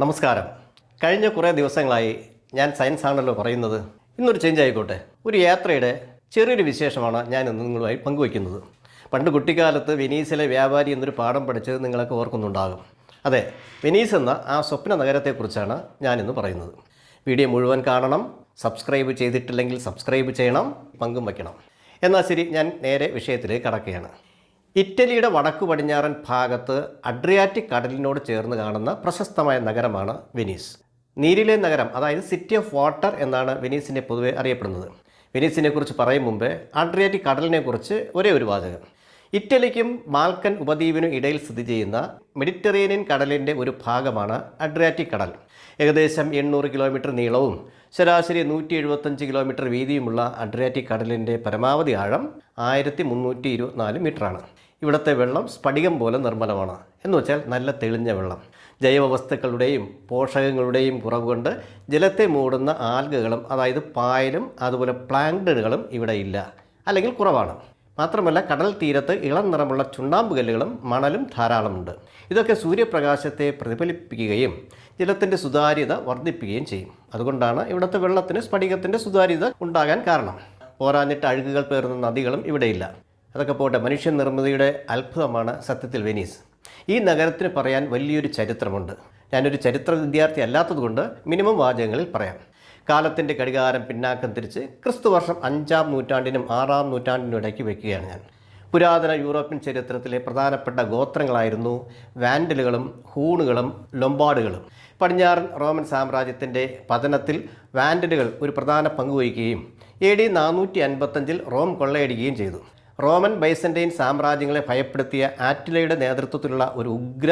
നമസ്കാരം. കഴിഞ്ഞ കുറേ ദിവസങ്ങളായി ഞാൻ സയൻസ് ആണല്ലോ പറയുന്നത് ഇന്നൊരു ചേഞ്ച് ആയിക്കോട്ടെ. ഒരു യാത്രയുടെ ചെറിയൊരു വിശേഷമാണ് ഞാൻ ഇന്ന് നിങ്ങളുമായി പങ്കുവയ്ക്കുന്നത്. പണ്ട് കുട്ടിക്കാലത്ത് വെനീസിലെ വ്യാപാരി എന്നൊരു പാഠം പഠിച്ചത് നിങ്ങളൊക്കെ ഓർക്കുന്നുണ്ടാകും. അതെ വെനീസ് എന്ന ആ സ്വപ്ന നഗരത്തെക്കുറിച്ചാണ് ഞാനിന്ന് പറയുന്നത്. വീഡിയോ മുഴുവൻ കാണണം സബ്സ്ക്രൈബ് ചെയ്തിട്ടില്ലെങ്കിൽ സബ്സ്ക്രൈബ് ചെയ്യണം പങ്കും വയ്ക്കണം. എന്നാൽ ശരി ഞാൻ നേരെ വിഷയത്തിലേക്ക് കടക്കുകയാണ്. ഇറ്റലിയുടെ വടക്കു പടിഞ്ഞാറൻ ഭാഗത്ത് അഡ്രിയാറ്റിക് കടലിനോട് ചേർന്ന് കാണുന്ന പ്രശസ്തമായ നഗരമാണ് വെനീസ്. നീരിലെ നഗരം അതായത് സിറ്റി ഓഫ് വാട്ടർ എന്നാണ് വെനീസിനെ പൊതുവെ അറിയപ്പെടുന്നത്. വെനീസിനെ കുറിച്ച് പറയും മുമ്പേ അഡ്രിയാറ്റിക് കടലിനെക്കുറിച്ച് ഒരേ ഒരു വാചകം. ഇറ്റലിക്കും മാൽക്കൻ ഉപദ്വീപിനും ഇടയിൽ സ്ഥിതി ചെയ്യുന്ന മെഡിറ്ററേനിയൻ കടലിന്റെ ഒരു ഭാഗമാണ് അഡ്രിയാറ്റിക് കടൽ. ഏകദേശം എണ്ണൂറ് കിലോമീറ്റർ നീളവും ശരാശരി നൂറ്റി എഴുപത്തഞ്ച് കിലോമീറ്റർ വീതിയുമുള്ള അഡ്രിയാറ്റിക് കടലിന്റെ പരമാവധി ആഴം ആയിരത്തി മുന്നൂറ്റി ഇരുപത്തിനാല് മീറ്ററാണ്. ഇവിടുത്തെ വെള്ളം സ്ഫടികം പോലെ നിർമ്മലമാണ്. എന്ന് വെച്ചാൽ നല്ല തെളിഞ്ഞ വെള്ളം. ജൈവവസ്തുക്കളുടെയും പോഷകങ്ങളുടെയും കുറവ് കൊണ്ട് ജലത്തെ മൂടുന്ന ആൽഗകളും അതായത് പായലും അതുപോലെ പ്ലാങ്ടനുകളും ഇവിടെ ഇല്ല. അല്ലെങ്കിൽ കുറവാണ്. മാത്രമല്ല കടൽ തീരത്ത് ഇളം നിറമുള്ള ചുണ്ണാമ്പുകല്ലുകളും മണലും ധാരാളമുണ്ട്. ഇതൊക്കെ സൂര്യപ്രകാശത്തെ പ്രതിഫലിപ്പിക്കുകയും ജലത്തിന്റെ സുതാര്യത വർദ്ധിപ്പിക്കുകയും ചെയ്യും. അതുകൊണ്ടാണ് ഇവിടുത്തെ വെള്ളത്തിന് സ്ഫടികത്തിന്റെ സുതാര്യത ഉണ്ടാകാൻ കാരണം. പോരാഞ്ഞിട്ട് അഴുകുകൾ പേർന്ന നദികളും ഇവിടെയില്ല. അതൊക്കെ പോട്ടെ മനുഷ്യ നിർമ്മിതിയുടെ അത്ഭുതമാണ് സത്യത്തിൽ വെനീസ്. ഈ നഗരത്തിന് പറയാൻ വലിയൊരു ചരിത്രമുണ്ട്. ഞാനൊരു ചരിത്ര വിദ്യാർത്ഥി അല്ലാത്തതുകൊണ്ട് മിനിമം വാചകങ്ങളിൽ പറയാം. കാലത്തിന്റെ ഘടികാരം പിന്നാക്കം തിരിച്ച് ക്രിസ്തുവർഷം അഞ്ചാം നൂറ്റാണ്ടിനും ആറാം നൂറ്റാണ്ടിനും ഇടയ്ക്ക് വയ്ക്കുകയാണ് ഞാൻ. പുരാതന യൂറോപ്യൻ ചരിത്രത്തിലെ പ്രധാനപ്പെട്ട ഗോത്രങ്ങളായിരുന്നു വാൻഡലുകളും ഹൂണുകളും ലൊമ്പാടുകളും പടിഞ്ഞാറൻ റോമൻ സാമ്രാജ്യത്തിന്റെ പതനത്തിൽ വാൻഡലുകൾ ഒരു പ്രധാന പങ്ക് വഹിക്കുകയും എ ഡി നാനൂറ്റി അൻപത്തഞ്ചിൽ റോം കൊള്ളയടിക്കുകയും ചെയ്തു. റോമൻ ബൈസന്റൈൻ സാമ്രാജ്യങ്ങളെ ഭയപ്പെടുത്തിയ ആറ്റിലയുടെ നേതൃത്വത്തിലുള്ള ഒരു ഉഗ്ര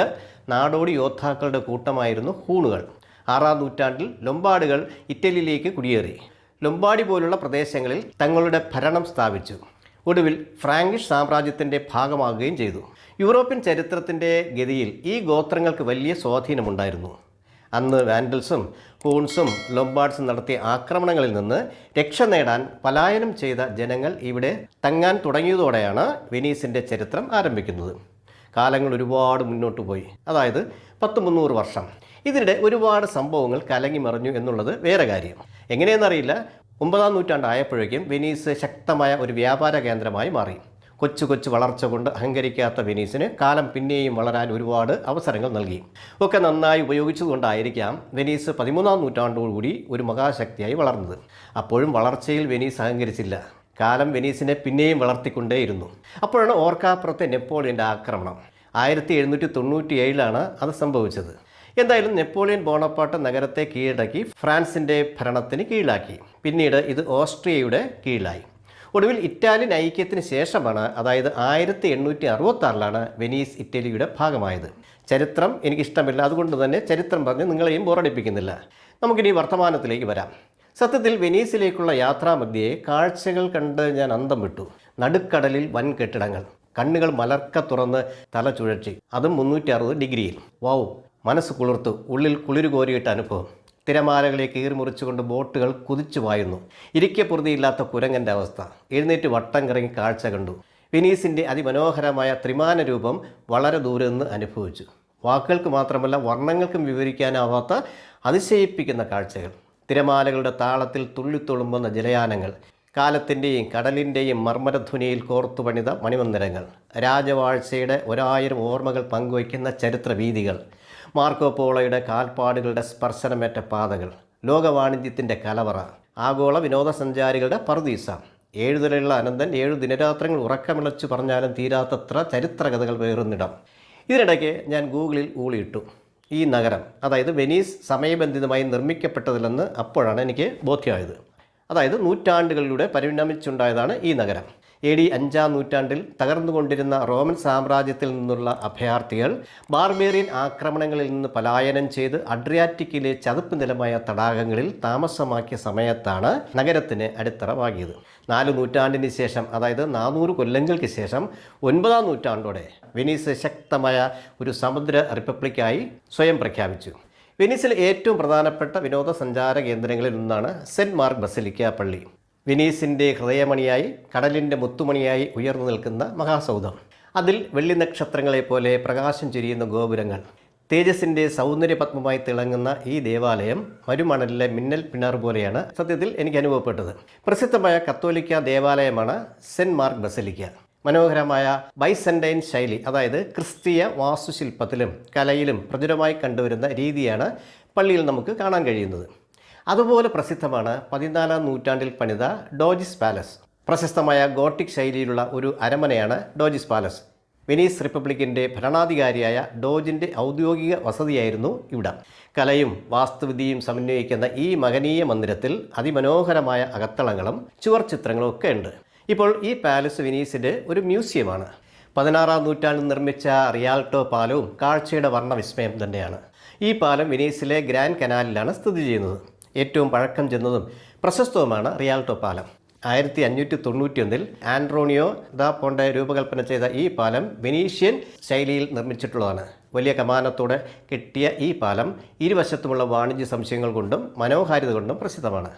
നാടോടി യോദ്ധാക്കളുടെ കൂട്ടമായിരുന്നു ഹൂണുകൾ. ആറാം നൂറ്റാണ്ടിൽ ലൊമ്പാടുകൾ ഇറ്റലിയിലേക്ക് കുടിയേറി. ലൊമ്പാടി പോലുള്ള പ്രദേശങ്ങളിൽ തങ്ങളുടെ ഭരണം സ്ഥാപിച്ചു. ഒടുവിൽ ഫ്രാങ്കിഷ് സാമ്രാജ്യത്തിന്റെ ഭാഗമാകുകയും ചെയ്തു. യൂറോപ്യൻ ചരിത്രത്തിന്റെ ഗതിയിൽ ഈ ഗോത്രങ്ങൾക്ക് വലിയ സ്വാധീനമുണ്ടായിരുന്നു. അന്ന് വാൻഡൽസും ഹൂൺസും ലൊമ്പാഡ്സും നടത്തിയ ആക്രമണങ്ങളിൽ നിന്ന് രക്ഷ നേടാൻ പലായനം ചെയ്ത ജനങ്ങൾ ഇവിടെ തങ്ങാൻ തുടങ്ങിയതോടെയാണ് വെനീസിന്റെ ചരിത്രം ആരംഭിക്കുന്നത്. കാലങ്ങൾ ഒരുപാട് മുന്നോട്ട് പോയി. അതായത് പത്ത് മുന്നൂറ് വർഷം. ഇതിനിടെ ഒരുപാട് സംഭവങ്ങൾ കലങ്ങി മറിഞ്ഞു എന്നുള്ളത് വേറെ കാര്യം. എങ്ങനെയെന്നറിയില്ല. ഒമ്പതാം നൂറ്റാണ്ടായപ്പോഴേക്കും വെനീസ് ശക്തമായ ഒരു വ്യാപാര കേന്ദ്രമായി മാറി. കൊച്ചു കൊച്ചു വളർച്ച കൊണ്ട് അഹങ്കരിക്കാത്ത വെനീസിന് കാലം പിന്നെയും വളരാൻ ഒരുപാട് അവസരങ്ങൾ നൽകി. ഒക്കെ നന്നായി ഉപയോഗിച്ചതുകൊണ്ടായിരിക്കാം വെനീസ് പതിമൂന്നാം നൂറ്റാണ്ടോടുകൂടി ഒരു മഹാശക്തിയായി വളർന്നത്. അപ്പോഴും വളർച്ചയിൽ വെനീസ് അഹങ്കരിച്ചില്ല. കാലം വെനീസിനെ പിന്നെയും വളർത്തിക്കൊണ്ടേയിരുന്നു. അപ്പോഴാണ് ഓർക്കാപ്പുറത്തെ നെപ്പോളിയന്റെ ആക്രമണം. ആയിരത്തി എഴുന്നൂറ്റി തൊണ്ണൂറ്റി ഏഴിലാണ് അത് സംഭവിച്ചത്. എന്തായാലും നെപ്പോളിയൻ ബോണപ്പാട്ട് നഗരത്തെ കീഴടക്കി ഫ്രാൻസിന്റെ ഭരണത്തിന് കീഴിലാക്കി. പിന്നീട് ഇത് ഓസ്ട്രിയയുടെ കീഴിലായി. ഒടുവിൽ ഇറ്റാലിയൻ ഐക്യത്തിന് ശേഷമാണ് അതായത് ആയിരത്തി എണ്ണൂറ്റി അറുപത്തി ആറിലാണ് വെനീസ് ഇറ്റലിയുടെ ഭാഗമായത്. ചരിത്രം എനിക്കിഷ്ടമില്ല അതുകൊണ്ട് തന്നെ ചരിത്രം പറഞ്ഞ് നിങ്ങളെയും ബോറടിപ്പിക്കുന്നില്ല. നമുക്കിനി വർത്തമാനത്തിലേക്ക് വരാം. സത്യത്തിൽ വെനീസിലേക്കുള്ള യാത്രാമധ്യയെ കാഴ്ചകൾ കണ്ട് ഞാൻ അന്തം വിട്ടു. നടുക്കടലിൽ വൻ കെട്ടിടങ്ങൾ കണ്ണുകൾ മലർക്ക തുറന്ന് തല ചുഴറ്റി അതും മുന്നൂറ്റി അറുപത് ഡിഗ്രിയിൽ. വാവു മനസ്സ് കുളിർത്തു. ഉള്ളിൽ കുളിരു കോരിയിട്ട അനുഭവം. തിരമാലകളെ കീറിമുറിച്ചുകൊണ്ട് ബോട്ടുകൾ കുതിച്ചു വായുന്നു. ഇരിക്കെ പൊറുതിയില്ലാത്ത കുരങ്ങന്റെ അവസ്ഥ. എഴുന്നേറ്റ് വട്ടം കറങ്ങി കാഴ്ച കണ്ടു. വിനീസിന്റെ അതിമനോഹരമായ ത്രിമാന രൂപം വളരെ ദൂരെ നിന്ന് അനുഭവിച്ചു. വാക്കുകൾക്ക് മാത്രമല്ല വർണങ്ങൾക്കും വിവരിക്കാനാവാത്ത അതിശയിപ്പിക്കുന്ന കാഴ്ചകൾ. തിരമാലകളുടെ താളത്തിൽ തുള്ളിത്തുളുമ്പുന്ന ജലയാനങ്ങൾ. കാലത്തിന്റെയും കടലിന്റെയും മർമ്മരധ്വനിയിൽ കോർത്തു പണിത മണിമന്ദിരങ്ങൾ. രാജവാഴ്ചയുടെ ഒരായിരം ഓർമ്മകൾ പങ്കുവയ്ക്കുന്ന ചരിത്ര വീതികൾ മാർക്കോ പോളയുടെ കാൽപ്പാടുകളുടെ സ്പർശനമേറ്റ പാതകൾ ലോകവാണിജ്യത്തിന്റെ കലവറ ആഗോള വിനോദസഞ്ചാരികളുടെ പറുദീസ. ഏഴുതലുള്ള അനന്തൻ ഏഴു ദിനരാത്രങ്ങൾ ഉറക്കമിളച്ചു പറഞ്ഞാലും തീരാത്തത്ര ചരിത്രകഥകൾ പേറുന്നിടം ഇതിനിടയ്ക്ക് ഞാൻ ഗൂഗിളിൽ ഊളിയിട്ടു. ഈ നഗരം അതായത് വെനീസ് സമയബന്ധിതമായി നിർമ്മിക്കപ്പെട്ടതില്ലെന്ന് അപ്പോഴാണ് എനിക്ക് ബോധ്യമായത് അതായത് നൂറ്റാണ്ടുകളിലൂടെ പരിണമിച്ചുണ്ടായതാണ് ഈ നഗരം. എ ഡി അഞ്ചാം നൂറ്റാണ്ടിൽ തകർന്നുകൊണ്ടിരുന്ന റോമൻ സാമ്രാജ്യത്തിൽ നിന്നുള്ള അഭയാർത്ഥികൾ ബാർബേറിയൻ ആക്രമണങ്ങളിൽ നിന്ന് പലായനം ചെയ്ത് അഡ്രിയാറ്റിക്കിലെ ചതുപ്പ് നിലമായ തടാകങ്ങളിൽ താമസമാക്കിയ സമയത്താണ് നഗരത്തിന് അടിത്തറവാകിയത്. നാല് നൂറ്റാണ്ടിന് ശേഷം അതായത് നാനൂറ് കൊല്ലങ്ങൾക്ക് ശേഷം ഒൻപതാം നൂറ്റാണ്ടോടെ വെനീസ് ശക്തമായ ഒരു സമുദ്ര റിപ്പബ്ലിക്കായി സ്വയം പ്രഖ്യാപിച്ചു. വെനീസിലെ ഏറ്റവും പ്രധാനപ്പെട്ട വിനോദസഞ്ചാര കേന്ദ്രങ്ങളിൽ ഒന്നാണ് സെന്റ് മാർക്ക് ബസലിക്ക പള്ളി. വെനീസിന്റെ ഹൃദയമണിയായി കടലിന്റെ മുത്തുമണിയായി ഉയർന്നു നിൽക്കുന്ന മഹാസൗധം. അതിൽ വെള്ളി നക്ഷത്രങ്ങളെപ്പോലെ പ്രകാശം ചൊരിയുന്ന ഗോപുരങ്ങൾ. തേജസിന്റെ സൗന്ദര്യപത്മമായി തിളങ്ങുന്ന ഈ ദേവാലയം മരുമണലിലെ മിന്നൽ പിണർ പോലെയാണ് സത്യത്തിൽ എനിക്ക് അനുഭവപ്പെട്ടത്. പ്രസിദ്ധമായ കത്തോലിക്ക ദേവാലയമാണ് സെന്റ് മാർക്ക് ബസലിക്ക. മനോഹരമായ ബൈസെൻഡൈൻ ശൈലി അതായത് ക്രിസ്തീയ വാസ്തുശില്പത്തിലും കലയിലും പ്രചുരമായി കണ്ടുവരുന്ന രീതിയാണ് പള്ളിയിൽ നമുക്ക് കാണാൻ കഴിയുന്നത്. അതുപോലെ പ്രസിദ്ധമാണ് പതിനാലാം നൂറ്റാണ്ടിൽ പണിത ഡോജിസ് പാലസ്. പ്രശസ്തമായ ഗോട്ടിക് ശൈലിയിലുള്ള ഒരു അരമനയാണ് ഡോജിസ് പാലസ്. വെനീസ് റിപ്പബ്ലിക്കിന്റെ ഭരണാധികാരിയായ ഡോജിന്റെ ഔദ്യോഗിക വസതിയായിരുന്നു ഇവിടം. കലയും വാസ്തുവിദ്യയും സമന്വയിക്കുന്ന ഈ മകനീയ മന്ദിരത്തിൽ അതിമനോഹരമായ അകത്തളങ്ങളും ചുവർ ചിത്രങ്ങളും ഒക്കെ ഉണ്ട്. ഇപ്പോൾ ഈ പാലസ് വെനീസിന്റെ ഒരു മ്യൂസിയമാണ്. പതിനാറാം നൂറ്റാണ്ടിൽ നിർമ്മിച്ച റിയാൾട്ടോ പാലവും കാഴ്ചയുടെ വർണവിസ്മയം തന്നെയാണ്. ഈ പാലം വെനീസിലെ ഗ്രാൻഡ് കനാലിലാണ് സ്ഥിതി ചെയ്യുന്നത്. ഏറ്റവും പഴക്കം ചെന്നതും പ്രശസ്തവുമാണ് റിയാൽട്ടോ പാലം. ആയിരത്തി അഞ്ഞൂറ്റി തൊണ്ണൂറ്റിയൊന്നിൽ ആൻഡ്രോണിയോ ദ പോണ്ടെ രൂപകൽപ്പന ചെയ്ത ഈ പാലം വെനീഷ്യൻ ശൈലിയിൽ നിർമ്മിച്ചിട്ടുള്ളതാണ്. വലിയ കമാനത്തോടെ കെട്ടിയ ഈ പാലം ഇരുവശത്തുമുള്ള വാണിജ്യ സംശയങ്ങൾ കൊണ്ടും മനോഹാരിത കൊണ്ടും പ്രസിദ്ധമാണ്.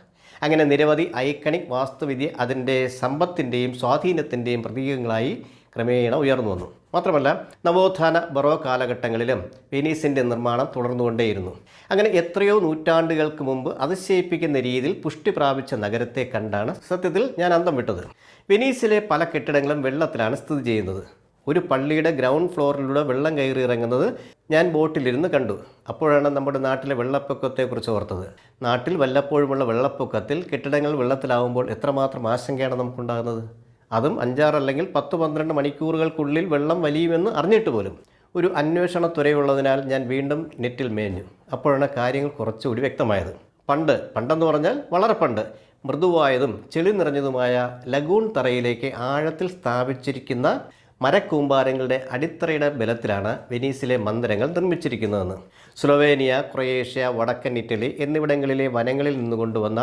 അങ്ങനെ നിരവധി ഐക്കണിക് വാസ്തുവിദ്യ അതിന്റെ സമ്പത്തിന്റെയും സ്വാധീനത്തിന്റെയും പ്രതീകങ്ങളായി ക്രമേണ ഉയർന്നു വന്നു. മാത്രമല്ല നവോത്ഥാന ബറോ കാലഘട്ടങ്ങളിലും വെനീസിന്റെ നിർമ്മാണം തുടർന്നുകൊണ്ടേയിരുന്നു. അങ്ങനെ എത്രയോ നൂറ്റാണ്ടുകൾക്ക് മുമ്പ് അതിശയിപ്പിക്കുന്ന രീതിയിൽ പുഷ്ടി പ്രാപിച്ച നഗരത്തെ കണ്ടാണ് സത്യത്തിൽ ഞാൻ അന്തം വിട്ടത്. വെനീസിലെ പല കെട്ടിടങ്ങളും വെള്ളത്തിലാണ് സ്ഥിതി ചെയ്യുന്നത്. ഒരു പള്ളിയുടെ ഗ്രൗണ്ട് ഫ്ലോറിലൂടെ വെള്ളം കയറി ഇറങ്ങുന്നത് ഞാൻ ബോട്ടിലിരുന്ന് കണ്ടു. അപ്പോഴാണ് നമ്മുടെ നാട്ടിലെ വെള്ളപ്പൊക്കത്തെക്കുറിച്ച് ഓർത്തത്. നാട്ടിൽ വല്ലപ്പോഴുമുള്ള വെള്ളപ്പൊക്കത്തിൽ കെട്ടിടങ്ങൾ വെള്ളത്തിലാവുമ്പോൾ എത്രമാത്രം ആശങ്കയാണ് നമുക്കുണ്ടാകുന്നത്? അതും അഞ്ചാറ് അല്ലെങ്കിൽ പത്ത് പന്ത്രണ്ട് മണിക്കൂറുകൾക്കുള്ളിൽ വെള്ളം വലിയുമെന്ന് അറിഞ്ഞിട്ട് പോലും ഒരു അന്വേഷണ ത്വരയുള്ളതിനാൽ ഞാൻ വീണ്ടും നെറ്റിൽ മേഞ്ഞു. അപ്പോഴാണ് കാര്യങ്ങൾ കുറച്ചുകൂടി വ്യക്തമായത്. പണ്ട് പണ്ടെന്ന് പറഞ്ഞാൽ വളരെ പണ്ട് മൃദുവായതും ചെളി നിറഞ്ഞതുമായ ലഗൂൺ തറയിലേക്ക് ആഴത്തിൽ സ്ഥാപിച്ചിരിക്കുന്ന മരക്കൂമ്പാരങ്ങളുടെ അടിത്തറയുടെ ബലത്തിലാണ് വെനീസിലെ മന്ദിരങ്ങൾ നിർമ്മിച്ചിരിക്കുന്നതെന്ന്. സ്ലൊവേനിയ ക്രൊയേഷ്യ വടക്കൻ ഇറ്റലി എന്നിവിടങ്ങളിലെ വനങ്ങളിൽ നിന്ന് കൊണ്ടുവന്ന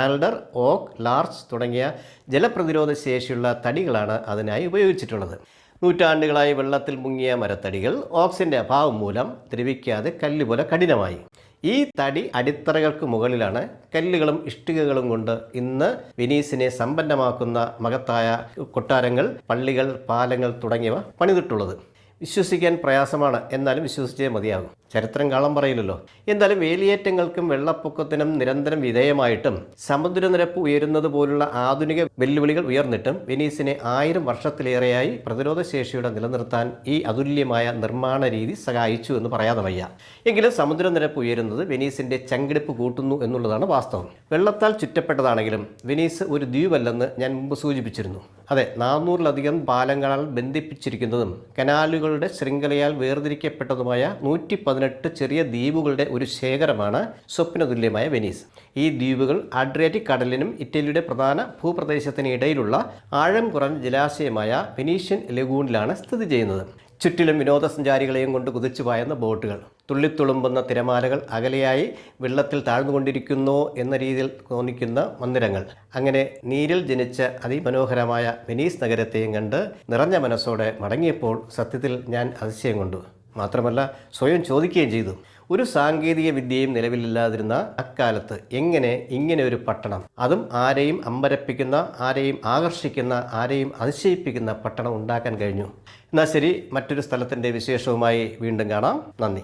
ആൽഡർ ഓക്ക് ലാർച്ച് തുടങ്ങിയ ജലപ്രതിരോധ ശേഷിയുള്ള തടികളാണ് അതിനായി ഉപയോഗിച്ചിട്ടുള്ളത്. നൂറ്റാണ്ടുകളായി വെള്ളത്തിൽ മുങ്ങിയ മരത്തടികൾ ഓക്സിന്റെ അഭാവം മൂലം ദ്രവിക്കാതെ കല്ലുപോലെ കഠിനമായി. ഈ തടി അടിത്തറകൾക്ക് മുകളിലാണ് കല്ലുകളും ഇഷ്ടികകളും കൊണ്ട് ഇന്ന് വെനീസിനെ സമ്പന്നമാക്കുന്ന മഹത്തായ കൊട്ടാരങ്ങൾ പള്ളികൾ പാലങ്ങൾ തുടങ്ങിയവ പണിതിട്ടുള്ളത്. വിശ്വസിക്കാൻ പ്രയാസമാണ്. എന്നാലും വിശ്വസിച്ചേ മതിയാകും. ചരിത്രം കാളം പറയില്ലല്ലോ. എന്തായാലും വേലിയേറ്റങ്ങൾക്കും വെള്ളപ്പൊക്കത്തിനും നിരന്തരം വിധേയമായിട്ടും സമുദ്രനിരപ്പ് ഉയരുന്നത് പോലുള്ള ആധുനിക വെല്ലുവിളികൾ ഉയർന്നിട്ടും വെനീസിനെ ആയിരം വർഷത്തിലേറെയായി പ്രതിരോധ ശേഷിയുടെ നിലനിർത്താൻ ഈ അതുല്യമായ നിർമ്മാണ രീതി സഹായിച്ചു എന്ന് പറയാതെ വയ്യ. എങ്കിലും സമുദ്രനിരപ്പ് ഉയരുന്നത് വെനീസിന്റെ ചങ്കിടിപ്പ് കൂട്ടുന്നു എന്നുള്ളതാണ് വാസ്തവം. വെള്ളത്താൽ ചുറ്റപ്പെട്ടതാണെങ്കിലും വെനീസ് ഒരു ദ്വീപല്ലെന്ന് ഞാൻ മുമ്പ് സൂചിപ്പിച്ചിരുന്നു. അതെ നാനൂറിലധികം പാലങ്ങളാൽ ബന്ധിപ്പിച്ചിരിക്കുന്നതും കനാലുകളുടെ ശൃംഖലയാൽ വേർതിരിക്കപ്പെട്ടതുമായ നൂറ്റി പതിനെട്ട് ചെറിയ ദ്വീപുകളുടെ ഒരു ശേഖരമാണ് സ്വപ്നതുല്യമായ വെനീസ്. ഈ ദ്വീപുകൾ അഡ്രിയാറ്റിക് കടലിനും ഇറ്റലിയുടെ പ്രധാന ഭൂപ്രദേശത്തിന് ഇടയിലുള്ള ആഴം കുറഞ്ഞ ജലാശയമായ വെനീഷ്യൻ ലഗൂണിലാണ് സ്ഥിതി ചെയ്യുന്നത്. ചുറ്റിലും വിനോദസഞ്ചാരികളെയും കൊണ്ട് കുതിച്ചു പായുന്ന ബോട്ടുകൾ. തുള്ളിത്തുളുമ്പുന്ന തിരമാലകൾ അകലെയായി വെള്ളത്തിൽ താഴ്ന്നുകൊണ്ടിരിക്കുന്നു എന്ന രീതിയിൽ തോന്നിക്കുന്ന മന്ദിരങ്ങൾ. അങ്ങനെ നീരിൽ ജനിച്ച അതിമനോഹരമായ വെനീസ് നഗരത്തെയും കണ്ട് നിറഞ്ഞ മനസ്സോടെ മടങ്ങിയപ്പോൾ സത്യത്തിൽ ഞാൻ അതിശയം കൊണ്ടു. മാത്രമല്ല സ്വയം ചോദിക്കുകയും ചെയ്തു. ഒരു സാങ്കേതിക വിദ്യയും നിലവിലില്ലാതിരുന്ന അക്കാലത്ത് എങ്ങനെ ഇങ്ങനെ ഒരു പട്ടണം? അതും ആരെയും അമ്പരപ്പിക്കുന്ന ആരെയും ആകർഷിക്കുന്ന ആരെയും അതിശയിപ്പിക്കുന്ന പട്ടണം ഉണ്ടാക്കാൻ കഴിഞ്ഞു. എന്നാൽ ശരി മറ്റൊരു സ്ഥലത്തിന്റെ വിശേഷവുമായി വീണ്ടും കാണാം. നന്ദി.